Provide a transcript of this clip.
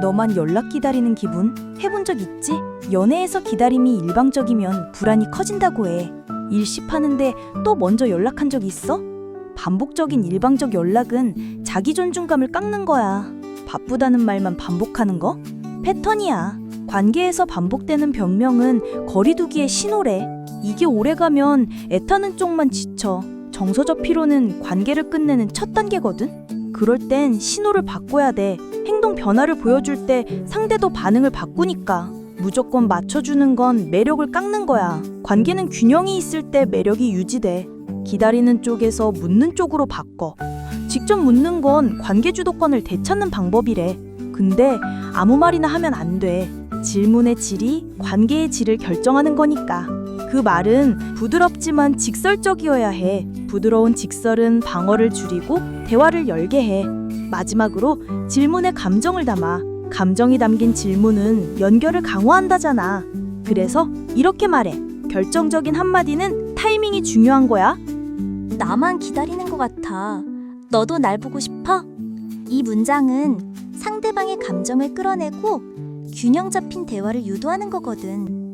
너만 연락 기다리는 기분 해본 적 있지? 연애에서 기다림이 일방적이면 불안이 커진다고 해. 일십하는데 또 먼저 연락한 적 있어? 반복적인 일방적 연락은 자기 존중감을 깎는 거야. 바쁘다는 말만 반복하는 거? 패턴이야. 관계에서 반복되는 변명은 거리두기의 신호래. 이게 오래가면 애타는 쪽만 지쳐. 정서적 피로는 관계를 끝내는 첫 단계거든. 그럴 땐 신호를 바꿔야 돼. 행동 변화를 보여줄 때 상대도 반응을 바꾸니까. 무조건 맞춰주는 건 매력을 깎는 거야. 관계는 균형이 있을 때 매력이 유지돼. 기다리는 쪽에서 묻는 쪽으로 바꿔. 직접 묻는 건 관계 주도권을 되찾는 방법이래. 근데 아무 말이나 하면 안 돼. 질문의 질이 관계의 질을 결정하는 거니까. 그 말은 부드럽지만 직설적이어야 해. 부드러운 직설은 방어를 줄이고 대화를 열게 해. 마지막으로 질문에 감정을 담아. 감정이 담긴 질문은 연결을 강화한다잖아. 그래서 이렇게 말해. 결정적인 한마디는 타이밍이 중요한 거야. 나만 기다리는 것 같아. 너도 날 보고 싶어? 이 문장은 상대방의 감정을 끌어내고 균형 잡힌 대화를 유도하는 거거든.